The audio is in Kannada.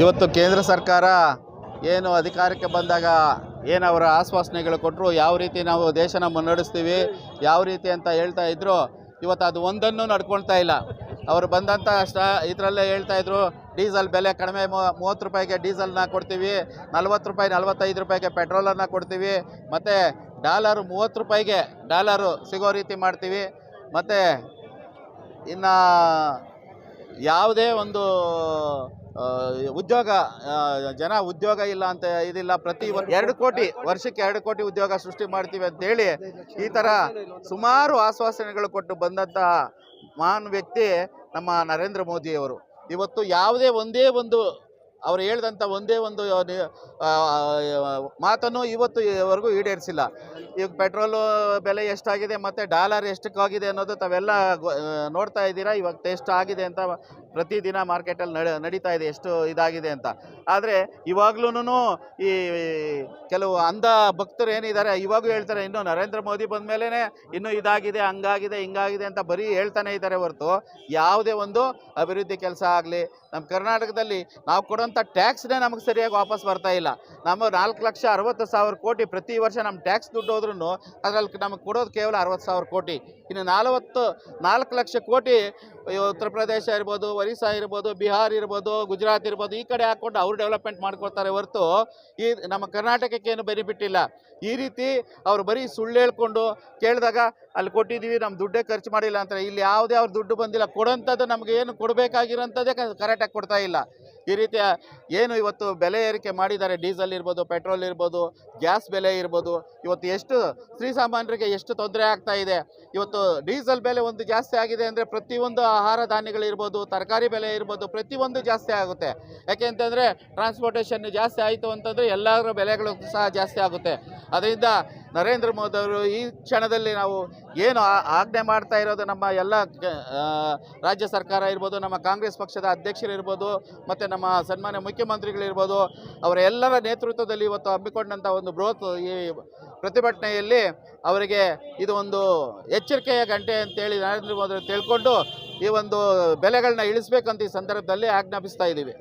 ಇವತ್ತು ಕೇಂದ್ರ ಸರ್ಕಾರ ಏನು ಅಧಿಕಾರಕ್ಕೆ ಬಂದಾಗ ಏನು ಅವರ ಆಶ್ವಾಸನೆಗಳು ಕೊಟ್ಟರು, ಯಾವ ರೀತಿ ನಾವು ದೇಶನ ಮುನ್ನಡೆಸ್ತೀವಿ ಯಾವ ರೀತಿ ಅಂತ ಹೇಳ್ತಾ ಇದ್ರು, ಇವತ್ತು ಅದು ಒಂದನ್ನು ನಡ್ಕೊಳ್ತಾ ಇಲ್ಲ. ಅವರು ಬಂದಂಥ ಅಷ್ಟ ಇದರಲ್ಲೇ ಹೇಳ್ತಾ ಇದ್ರು, ಡೀಸೆಲ್ ಬೆಲೆ ಕಡಿಮೆ ಮೂವತ್ತು ರೂಪಾಯಿಗೆ ಡೀಸೆಲ್ನ ಕೊಡ್ತೀವಿ, ನಲ್ವತ್ತು ರೂಪಾಯಿ, ನಲ್ವತ್ತೈದು ರೂಪಾಯಿಗೆ ಪೆಟ್ರೋಲನ್ನು ಕೊಡ್ತೀವಿ, ಮತ್ತು ಡಾಲರು ಮೂವತ್ತು ರೂಪಾಯಿಗೆ ಡಾಲರು ಸಿಗೋ ರೀತಿ ಮಾಡ್ತೀವಿ, ಮತ್ತು ಇನ್ನು ಯಾವುದೇ ಒಂದು ಉದ್ಯೋಗ ಜನ ಉದ್ಯೋಗ ಇಲ್ಲ ಅಂತ ಇದಿಲ್ಲ. ಪ್ರತಿ ಎರಡು ಕೋಟಿ, ವರ್ಷಕ್ಕೆ ಎರಡು ಕೋಟಿ ಉದ್ಯೋಗ ಸೃಷ್ಟಿ ಮಾಡ್ತೀವಿ ಅಂತೇಳಿ ಈ ಥರ ಸುಮಾರು ಆಶ್ವಾಸನೆಗಳು ಕೊಟ್ಟು ಬಂದಂತಹ ಮಹಾನ್ ವ್ಯಕ್ತಿ ನಮ್ಮ ನರೇಂದ್ರ ಮೋದಿಯವರು ಇವತ್ತು ಯಾವುದೇ ಒಂದೇ ಒಂದು ಅವ್ರು ಹೇಳಿದಂಥ ಒಂದೇ ಒಂದು ಮಾತನ್ನು ಇವತ್ತು ಇವರೆಗೂ ಈಡೇರಿಸಿಲ್ಲ. ಈಗ ಪೆಟ್ರೋಲು ಬೆಲೆ ಎಷ್ಟಾಗಿದೆ ಮತ್ತು ಡಾಲರ್ ಎಷ್ಟಕ್ಕಾಗಿದೆ ಅನ್ನೋದು ತಾವೆಲ್ಲ ನೋಡ್ತಾ ಇದ್ದೀರಾ. ಇವಾಗ ಎಷ್ಟು ಆಗಿದೆ ಅಂತ ಪ್ರತಿದಿನ ಮಾರ್ಕೆಟಲ್ಲಿ ನಡ ನಡೀತಾ ಇದೆ, ಎಷ್ಟು ಇದಾಗಿದೆ ಅಂತ. ಆದರೆ ಇವಾಗ್ಲೂ ಈ ಕೆಲವು ಅಂಧ ಭಕ್ತರು ಏನಿದ್ದಾರೆ, ಇವಾಗೂ ಹೇಳ್ತಾರೆ, ಇನ್ನು ನರೇಂದ್ರ ಮೋದಿ ಬಂದ ಮೇಲೇ ಇನ್ನೂ ಇದಾಗಿದೆ, ಹಂಗಾಗಿದೆ, ಹಿಂಗಾಗಿದೆ ಅಂತ ಬರೀ ಹೇಳ್ತಾನೆ ಇದ್ದಾರೆ ಹೊರತು ಯಾವುದೇ ಒಂದು ಅಭಿವೃದ್ಧಿ ಕೆಲಸ ಆಗಲಿ, ನಮ್ಮ ಕರ್ನಾಟಕದಲ್ಲಿ ನಾವು ಕೊಡೋಂಥ ಟ್ಯಾಕ್ಸ್ನೇ ನಮಗೆ ಸರಿಯಾಗಿ ವಾಪಸ್ ಬರ್ತಾ ಇಲ್ಲ. ನಮ್ಮ ನಾಲ್ಕು ಲಕ್ಷ ಅರವತ್ತು ಸಾವಿರ ಕೋಟಿ ಪ್ರತಿ ವರ್ಷ ನಮ್ಮ ಟ್ಯಾಕ್ಸ್ ದುಡ್ಡು ಹೋದ್ರೂ ಅದರಲ್ಲಿ ನಮಗೆ ಕೊಡೋದು ಕೇವಲ ಅರವತ್ತು ಸಾವಿರ ಕೋಟಿ. ಇನ್ನು ನಲವತ್ತು ನಾಲ್ಕು ಲಕ್ಷ ಕೋಟಿ ಉತ್ತರ ಪ್ರದೇಶ ಇರ್ಬೋದು ಒರಿಸ್ಸಾ ಇರ್ಬೋದು, ಬಿಹಾರ್ ಇರ್ಬೋದು, ಗುಜರಾತ್ ಇರ್ಬೋದು, ಈ ಕಡೆ ಹಾಕ್ಕೊಂಡು ಅವ್ರು ಡೆವಲಪ್ಮೆಂಟ್ ಮಾಡ್ಕೊಳ್ತಾರೆ ಹೊರತು ಈ ನಮ್ಮ ಕರ್ನಾಟಕಕ್ಕೆ ಏನು ಬೆನಿಫಿಟ್ ಇಲ್ಲ ಈ ರೀತಿ ಅವರು ಬರೀ ಸುಳ್ಳು ಹೇಳ್ಕೊಂಡು ಕೇಳಿದಾಗ ಅಲ್ಲಿ ಕೊಟ್ಟಿದ್ದೀವಿ ನಮ್ಮ ದುಡ್ಡೇ ಖರ್ಚು ಮಾಡಿಲ್ಲ ಅಂತಾರೆ ಇಲ್ಲಿ ಯಾವುದೇ ಅವ್ರ ದುಡ್ಡು ಬಂದಿಲ್ಲ, ಕೊಡೋಂಥದ್ದು ನಮಗೆ ಏನು ಕೊಡಬೇಕಾಗಿರೋಂಥದ್ದೇ ಕರೆಕ್ಟಾಗಿ ಕೊಡ್ತಾ ಇಲ್ಲ. ಈ ರೀತಿಯ ಏನು ಇವತ್ತು ಬೆಲೆ ಏರಿಕೆ ಮಾಡಿದ್ದಾರೆ, ಡೀಸೆಲ್ ಇರ್ಬೋದು, ಪೆಟ್ರೋಲ್ ಇರ್ಬೋದು, ಗ್ಯಾಸ್ ಬೆಲೆ ಇರ್ಬೋದು, ಇವತ್ತು ಎಷ್ಟು ಶ್ರೀಸಾಮಾನ್ಯರಿಗೆ ಎಷ್ಟು ತೊಂದರೆ ಆಗ್ತಾ ಇದೆ. ಇವತ್ತು ಡೀಸೆಲ್ ಬೆಲೆ ಒಂದು ಜಾಸ್ತಿ ಆಗಿದೆ ಅಂದರೆ ಪ್ರತಿಯೊಂದು ಆಹಾರ ಧಾನ್ಯಗಳಿರ್ಬೋದು ತರಕಾರಿ ಬೆಲೆ ಇರ್ಬೋದು, ಪ್ರತಿಯೊಂದು ಜಾಸ್ತಿ ಆಗುತ್ತೆ. ಯಾಕೆ ಅಂತಂದರೆ ಟ್ರಾನ್ಸ್ಪೋರ್ಟೇಷನ್ ಜಾಸ್ತಿ ಆಯಿತು ಅಂತಂದರೆ ಎಲ್ಲರ ಬೆಲೆಗಳು ಸಹ ಜಾಸ್ತಿ ಆಗುತ್ತೆ. ಅದರಿಂದ ನರೇಂದ್ರ ಮೋದಿ ಅವರು ಈ ಕ್ಷಣದಲ್ಲಿ ನಾವು ಏನು ಆಜ್ಞೆ ಮಾಡ್ತಾ ಇರೋದು ನಮ್ಮ ಎಲ್ಲ ರಾಜ್ಯ ಸರ್ಕಾರ ಇರ್ಬೋದು, ನಮ್ಮ ಕಾಂಗ್ರೆಸ್ ಪಕ್ಷದ ಅಧ್ಯಕ್ಷರಿರ್ಬೋದು, ಮತ್ತು ನಮ್ಮ ಸನ್ಮಾನ್ಯ ಮುಖ್ಯಮಂತ್ರಿಗಳಿರ್ಬೋದು ಅವರ ಎಲ್ಲರ ನೇತೃತ್ವದಲ್ಲಿ ಇವತ್ತು ಹಮ್ಮಿಕೊಂಡಂಥ ಒಂದು ಬೃಹತ್ ಈ ಪ್ರತಿಭಟನೆಯಲ್ಲಿ ಅವರಿಗೆ ಇದು ಒಂದು ಎಚ್ಚರಿಕೆಯ ಗಂಟೆ ಅಂತೇಳಿ ನರೇಂದ್ರ ಮೋದಿ ತಿಳ್ಕೊಂಡು ಈ ಒಂದು ಬೆಲೆಗಳನ್ನ ಇಳಿಸ್ಬೇಕಂತ ಈ ಸಂದರ್ಭದಲ್ಲಿ ಆಜ್ಞಾಪಿಸ್ತಾ ಇದ್ದೀವಿ.